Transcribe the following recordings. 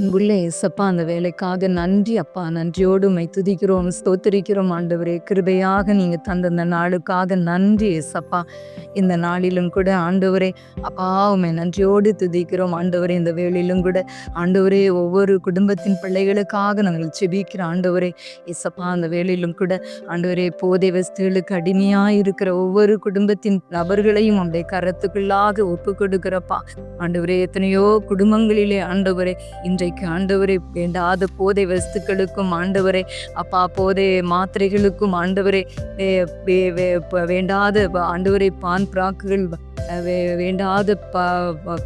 அன்புள்ள ஏசப்பா அந்த வேலைக்காக நன்றி அப்பா. நன்றியோடு உம்மை துதிக்கிறோம் ஸ்தோத்திரிக்கிறோம் ஆண்டவரே. கிருபையாக நீங்கள் தந்த இந்த நாளுக்காக நன்றி ஏசப்பா. இந்த நாளிலும் கூட ஆண்டவரே அப்பா உம்மை நன்றியோடு துதிக்கிறோம் ஆண்டவரே. இந்த வேலையிலும் கூட ஆண்டவரே ஒவ்வொரு குடும்பத்தின் பிள்ளைகளுக்காக நாங்கள் செபிக்கிற ஆண்டவரே. ஏசப்பா அந்த வேலையிலும் கூட ஆண்டவரே போதை வஸ்துகளுக்கு அடிமையாக இருக்கிற ஒவ்வொரு குடும்பத்தின் நபர்களையும் அவருடைய கரத்துக்குள்ளாக ஒப்பு கொடுக்கிறப்பா ஆண்டவரே எத்தனையோ குடும்பங்களிலே ஆண்டவரே இன்றைய இன்றைக்கு ஆண்டவரை வேண்டாத போதை வஸ்துக்களுக்கும் ஆண்டவரை அப்பா போதை மாத்திரைகளுக்கும் ஆண்டவரை வேண்டாத ஆண்டவரை பான் பிராக்குகள் வேண்டாத ப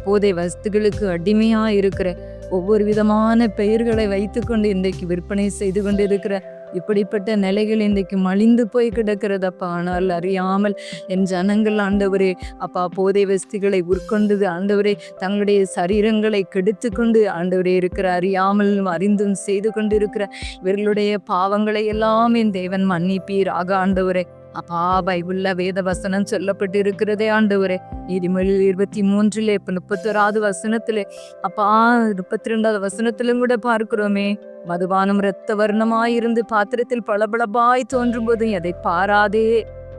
போதை வஸ்துகளுக்கு அடிமையாக இருக்கிற ஒவ்வொரு விதமான பெயர்களை வைத்துக்கொண்டு இன்றைக்கு விற்பனை செய்து கொண்டிருக்கிற இப்படிப்பட்ட நிலைகள் இன்றைக்கு மலிந்து போய் கிடக்கிறதப்பா. ஆனால் அறியாமல் என் ஜனங்கள் ஆண்டவரே அப்பா போதை வஸ்திகளை உட்கொண்டது ஆண்டவரே தங்களுடைய சரீரங்களை கெடுத்து கொண்டு ஆண்டவரே இருக்கிற அறியாமல் அறிந்தும் செய்து கொண்டிருக்கிற இவர்களுடைய பாவங்களை எல்லாம் என் தேவன் மன்னிப்பீராக ஆண்டவரே. அப்பா பைபிள்ல வேத வசனம் சொல்லப்பட்டு இருக்கிறதே ஆண்டவரே. நீதிமொழியில் இருபத்தி மூன்றிலே இப்ப முப்பத்தோராவது வசனத்திலே அப்பா முப்பத்தி ரெண்டாவது வசனத்திலும் கூட பார்க்கிறோமே. மதுபானம் இரத்த வர்ணமாயிருந்து பாத்திரத்தில் பளபளப்பாய் தோன்றும் போது அதை பாராதே.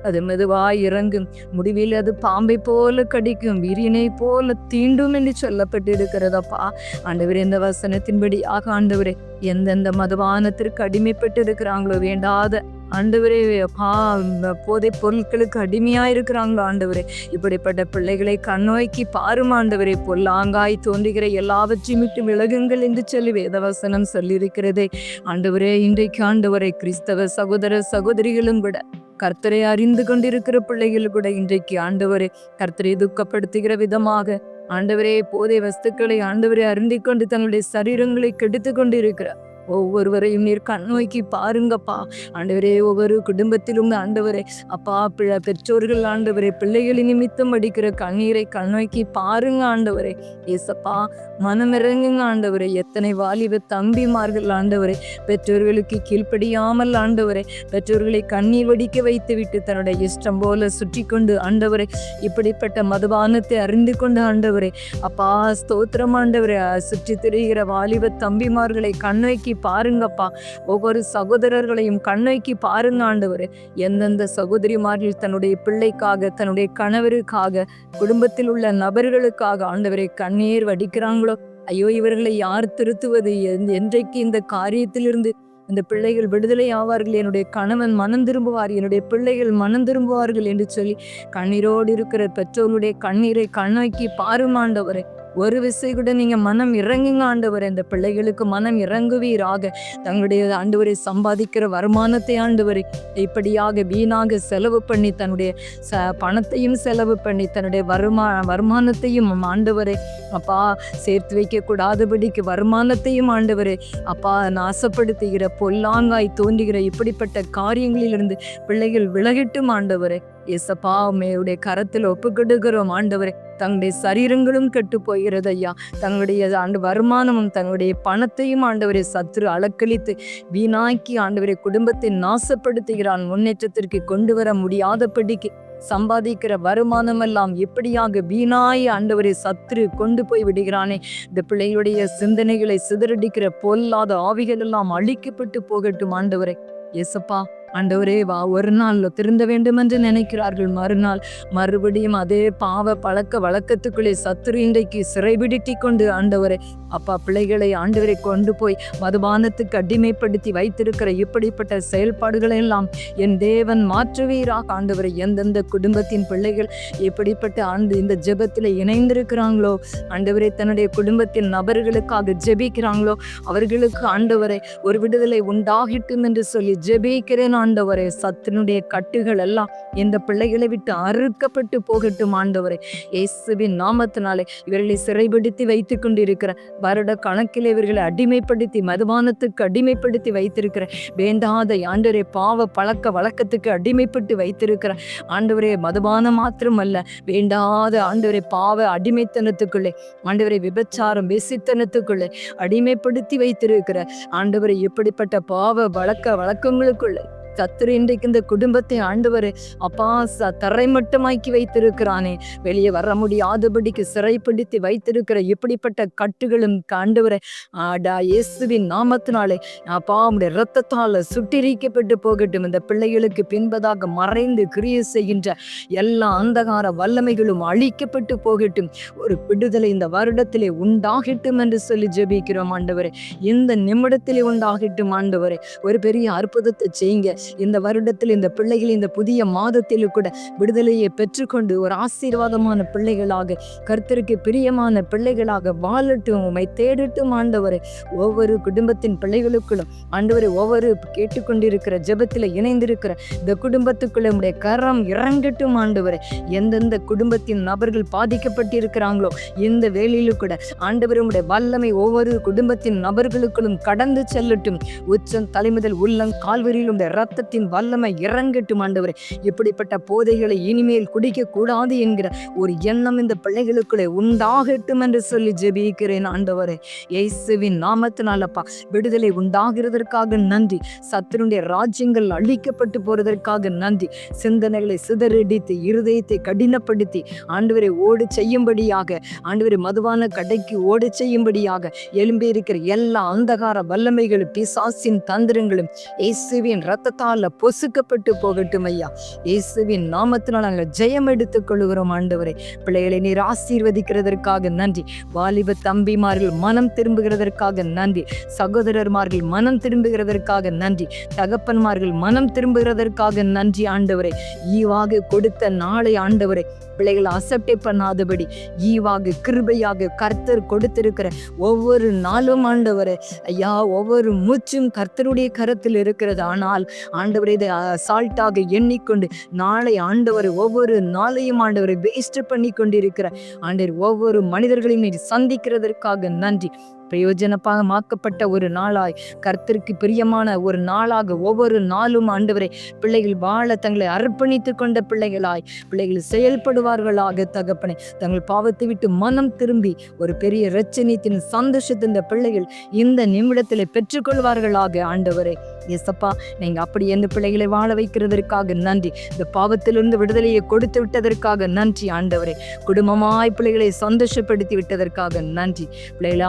அது மெதுவாய் இறங்கும். முடிவில் அது பாம்பை போல கடிக்கும். வீரியனை போல தீண்டும் என்று சொல்லப்பட்டிருக்கிறதப்பா ஆண்டவரே இந்த வசனத்தின்படி ஆக ஆண்டவரே எந்தெந்த மதுபானத்திற்கு அடிமைப்பட்டு இருக்கிறாங்களோ வேண்டாத ஆண்டவரே பா போதை பொருட்களுக்கு அடிமையாக இருக்கிறாங்க ஆண்டவரே. இப்படிப்பட்ட பிள்ளைகளை கண்ணோக்கி பாரும் ஆண்டவரே. பொல்லாங்காய் தோன்றுகிற எல்லாவற்றையும் விட்டு விலகுங்கள் என்று சொல்லி வேதவசனம் சொல்லியிருக்கிறதே. ஆண்டவரே இன்றைக்கு ஆண்டவரை கிறிஸ்தவ சகோதர சகோதரிகளும் கூட கர்த்தரை அறிந்து கொண்டிருக்கிற பிள்ளைகள் கூட இன்றைக்கு ஆண்டவரே கர்த்தரை துக்கப்படுத்துகிற விதமாக ஆண்டவரே போதை வஸ்துக்களை ஆண்டவரை அருந்திக் கொண்டு தங்களுடைய சரீரங்களை கெடுத்து கொண்டு இருக்கிறார் ஒவ்வொருவரையும் நீர் கண்ணோக்கி பாருங்கப்பா. ஆண்டவரே ஒவ்வொரு குடும்பத்திலும் ஆண்டவரே அப்பா பிழ பெற்றோர்கள் ஆண்டவரே பிள்ளைகளின் நிமித்தம் அடிக்கிற கண்ணீரை கண்ணோக்கி பாருங்க ஆண்டவரே. ஏசப்பா மனமிறங்குங்க ஆண்டவரே. எத்தனை வாலிப தம்பிமார்கள் ஆண்டவரே. பெற்றோர்களுக்கு கீழ்ப்படியாமல் ஆண்டவரே பெற்றோர்களை கண்ணீர் வடிக்க வைத்து விட்டு தன்னுடைய இஷ்டம் போல சுற்றி கொண்டு ஆண்டவரே இப்படிப்பட்ட மதுபானத்தை அறிந்து கொண்டு ஆண்டவரே அப்பா ஸ்தோத்திரம் ஆண்டவரே. சுற்றி திரிகிற வாலிப தம்பிமார்களை கண்ணோக்கி பாருங்கப்பா. ஒவ்வொரு சகோதரர்களையும் கண்ணோக்கி பாருங்க ஆண்டவர். எந்தெந்த சகோதரிமார்கள் தன்னுடைய பிள்ளைக்காக தன்னுடைய கணவருக்காக குடும்பத்தில் உள்ள நபர்களுக்காக ஆண்டவரை கண்ணீர் வடிக்கிறாங்களோ? ஐயோ இவர்களை யார் திருத்துவது? என்றைக்கு இந்த காரியத்திலிருந்து இந்த பிள்ளைகள் விடுதலை ஆவார்கள்? என்னுடைய கணவன் மனம் திரும்புவார் என்னுடைய பிள்ளைகள் மனம் திரும்புவார்கள் என்று சொல்லி கண்ணீரோடு இருக்கிற பெற்றோருடைய கண்ணீரை கண்ணோக்கி பாருமாண்டவரை ஆண்டவரே. ஒரு விசை கூட நீங்க மனம் இறங்குங்க ஆண்டவர். இந்த பிள்ளைகளுக்கு மனம் இறங்குவீராக. தங்களுடைய ஆண்டவரை சம்பாதிக்கிற வருமானத்தை ஆண்டவரை இப்படியாக வீணாக செலவு பண்ணி தன்னுடைய ச பணத்தையும் செலவு பண்ணி தன்னுடைய வருமா வருமானத்தையும் ஆண்டவரே அப்பா சேர்த்து வைக்க கூடாதபடிக்கு வருமானத்தையும் ஆண்டவரை அப்பா நாசப்படுத்துகிற பொல்லாங்காய் தோன்றுகிற இப்படிப்பட்ட காரியங்களிலிருந்து பிள்ளைகள் விலகிட்டும் ஆண்டவரை. எசப்பா உம்மையுடைய கரத்தில் ஒப்புக்கிடுகிறோம் ஆண்டவரே தங்களுடைய சரீரங்களும் கெட்டு போகிறது ஐயா. தங்களுடைய ஆண்டு வருமானமும் தங்களுடைய பணத்தையும் ஆண்டவரை சத்ரு அலக்களித்து வீணாக்கி ஆண்டவரை குடும்பத்தை நாசப்படுத்துகிறான். முன்னேற்றத்திற்கு கொண்டு வர முடியாதபடிக்கு சம்பாதிக்கிற வருமானமெல்லாம் எப்படியாக வீணாய் ஆண்டவரை சத்ரு கொண்டு போய் விடுகிறானே. இந்த பிள்ளையுடைய சிந்தனைகளை சிதறடிக்கிற பொல்லாத ஆவிகள் எல்லாம் அழிக்கப்பட்டு போகட்டும் ஆண்டவரை. எசப்பா ஆண்டவரே வா ஒரு நாள் திருந்த வேண்டும் என்று நினைக்கிறார்கள். மறுநாள் மறுபடியும் அதே பாவ பழக்க வழக்கத்துக்குள்ளே சத்துரு இன்றைக்கு சிறைபிடித்தி கொண்டு ஆண்டவரே அப்பா பிள்ளைகளை ஆண்டவரை கொண்டு போய் மதுபானத்துக்கு அடிமைப்படுத்தி வைத்திருக்கிற இப்படிப்பட்ட செயல்பாடுகளை எல்லாம் என் தேவன் மாற்றுவீராக. ஆண்டவரை எந்தெந்த குடும்பத்தின் பிள்ளைகள் இப்படிப்பட்ட ஆண்டு இந்த ஜெபத்தில் இணைந்திருக்கிறாங்களோ ஆண்டவரை தன்னுடைய குடும்பத்தின் நபர்களுக்காக ஜெபிக்கிறாங்களோ அவர்களுக்கு ஆண்டவரை ஒரு விடுதலை உண்டாகட்டும் என்று சொல்லி ஜெபிக்கிறேன் ஆண்டவரே சத்தினுடைய கட்டுகள் எல்லாம் இந்த பிள்ளைகளை விட்டு அறுக்கப்பட்டு போகட்டும் ஆண்டவரே. இயேசுவின் நாமத்தினாலே இவர்களை சிறைப்படுத்தி வைத்து கொண்டிருக்கிற வருட கணக்கில் இவர்களை அடிமைப்படுத்தி மதுபானத்துக்கு அடிமைப்படுத்தி வைத்திருக்கிற வேண்டாத ஆண்டவரே பாவ பழக்க வழக்கத்துக்கு அடிமைப்பட்டு வைத்திருக்கிற ஆண்டவரே மதுபானம் மாத்திரமல்ல வேண்டாத ஆண்டவரே பாவ அடிமைத்தனத்துக்குள்ளே ஆண்டவரை விபச்சாரம் விசித்தனத்துக்குள்ளே அடிமைப்படுத்தி வைத்திருக்கிற ஆண்டவரை இப்படிப்பட்ட பாவ வழக்க வழக்கங்களுக்குள்ளே கத்திர இன்றைக்கு இந்த குடும்பத்தை ஆண்டவர் அப்பா ச தரைமட்டமாக்கி வைத்திருக்கிறானே. வெளியே வர முடியாதபடிக்கு சிறைப்படுத்தி வைத்திருக்கிற இப்படிப்பட்ட கட்டுகளும் ஆண்டவரே ஆடா இயேசுவின் நாமத்தினாலே. அப்பா உடைய இரத்தத்தால் சுட்டிரிக்கப்பட்டு போகட்டும். இந்த பிள்ளைகளுக்கு பின்பதாக மறைந்து கிரிய செய்கின்ற எல்லா அந்தகார வல்லமைகளும் அழிக்கப்பட்டு போகட்டும். ஒரு விடுதலை இந்த வருடத்திலே உண்டாகட்டும் என்று சொல்லி ஜெபிக்கிறோம் ஆண்டவரே. இந்த நிமிடத்திலே உண்டாகட்டும் ஆண்டவரே. ஒரு பெரிய அற்புதத்தை செய்யுங்க. இந்த வருடத்தில் இந்த பிள்ளைகள் இந்த புதிய மாதத்தில் கூட விடுதலையை பெற்றுக்கொண்டு ஒரு ஆசீர்வாதமான பிள்ளைகளாக கர்த்தருக்கு பிரியமான பிள்ளைகளாக வாழட்டும். உமை தேடட்டும் ஆண்டவரை. ஒவ்வொரு குடும்பத்தின் பிள்ளைகளுக்குள்ளும் ஆண்டவரை ஒவ்வொரு கேட்டுக்கொண்டிருக்கிற ஜெபத்தில் இணைந்திருக்கிற இந்த குடும்பத்துக்குள்ள உடைய கரம் இறங்கட்டும் ஆண்டவரை. எந்தெந்த குடும்பத்தின் நபர்கள் பாதிக்கப்பட்டிருக்கிறாங்களோ இந்த வேலையிலும் கூட ஆண்டவர் உடைய வல்லமை ஒவ்வொரு குடும்பத்தின் நபர்களுக்குள்ளும் கடந்து செல்லட்டும். உச்சம் தலைமுதல் உள்ளம் கால்வரியில் உடைய ரத்தத்தின் வல்லமை இறங்கட்டும் ஆண்டவரே. இப்படிப்பட்ட போதைகளை இனிமேல் குடிக்க கூடாது என்கிற ஒரு எண்ணம் இந்த பிள்ளைகளுக்குள்ளே உண்டாகட்டும் என்று சொல்லி ஜெபிக்கிறேன் ஆண்டவரே. இயேசுவின் நாமத்தினாலப்பா விடுதலை உண்டாகிறதற்காக நன்றி. சத்துருடைய ராஜ்யங்கள் அழிக்கப்பட்டு போறதற்காக நன்றி. சிந்தனைகளை சிதறடித்து இருதயத்தை கடினப்படுத்தி ஆண்டவரை ஓடு செய்யும்படியாக ஆண்டவரை மதுவான கடைக்கு ஓடு செய்யும்படியாக எலும்பியிருக்கிற எல்லா அந்தகார வல்லமைகளும் பிசாசின் தந்திரங்களும் இயேசுவின் ரத்தத்தால் பொசுக்கப்பட்டு போகட்டும் ஐயா. இயேசுவின் நாமத்தினால் நாங்கள் ஜெயம் எடுத்துக் கொள்கிறோம் ஆண்டவரை. பிள்ளைகளை நீர் ஆசீர்வதிக்கிறதற்காக நன்றி. வாலிப தம்பிமார்கள் மனம் திரும்புகிறதற்காக நன்றி. சகோதரர்மார்கள் மனம் திரும்புகிறதற்காக நன்றி. தகப்பன்மார்கள் மனம் திரும்புகிறதற்காக நன்றி ஆண்டவரை. ஈவாக கொடுத்த நாளை ஆண்டவரை பிள்ளைகளை அசப்டே பண்ணாதபடி ஈவாக கிருபையாக கர்த்தர் கொடுத்திருக்கிற ஒவ்வொரு நாளும் ஆண்டவரை ஐயா ஒவ்வொரு மூச்சும் கர்த்தருடைய கரத்தில் இருக்கிறது. ஆனால் ஆண்டவரை இதை அசால்ட்டாக எண்ணிக்கொண்டு நாளை ஆண்டவர் ஒவ்வொரு நாளையும் ஆண்டவரை வேஸ்ட் பண்ணி கொண்டிருக்கிற ஆண்டவர் ஒவ்வொரு மனிதர்களையும் சந்திக்கிறதற்காக நன்றி. பிரயோஜனமாக்கப்பட்ட ஒரு நாளாய் கர்த்தருக்கு பிரியமான ஒரு நாளாக ஒவ்வொரு நாளும் ஆண்டவரை பிள்ளைகள் வாழ தங்களை அர்ப்பணித்து கொண்ட பிள்ளைகளாய் பிள்ளைகள் செயல்படுவார்களாக தகப்பனை. தங்கள் பாவத்தை விட்டு மனம் திரும்பி ஒரு பெரிய ரச்சனித்தின் சந்தோஷத்தை இந்த பிள்ளைகள் இந்த நிமிடத்தில் பெற்றுக்கொள்வார்களாக ஆண்டவரை எசப்பா நீங்கள் அப்படி எந்த பிள்ளைகளை வாழ வைக்கிறதற்காக நன்றி. இந்த பாவத்திலிருந்து விடுதலையை கொடுத்து விட்டதற்காக நன்றி ஆண்டவரே. குடும்பமாய் பிள்ளைகளை சந்தோஷப்படுத்தி விட்டதற்காக நன்றி. பிள்ளைகளை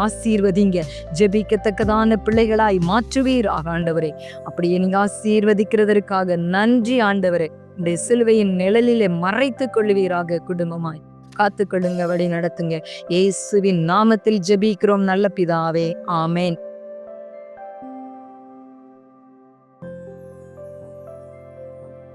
ஆசீர்வதிங்க. ஜெபிக்கத்தக்கதான பிள்ளைகளாய் மாற்றுவீர் ஆண்டவரே. அப்படியே நீங்க ஆசீர்வதிக்கிறதற்காக நன்றி ஆண்டவரே. இந்த சிலுவையின் நிழலிலே மறைத்துக் கொள்வீராக குடும்பமாய். காத்துக்கொள்ளுங்க வழி நடத்துங்க. இயேசுவின் நாமத்தில் ஜெபிக்கிறோம் நல்ல பிதாவே. ஆமேன்.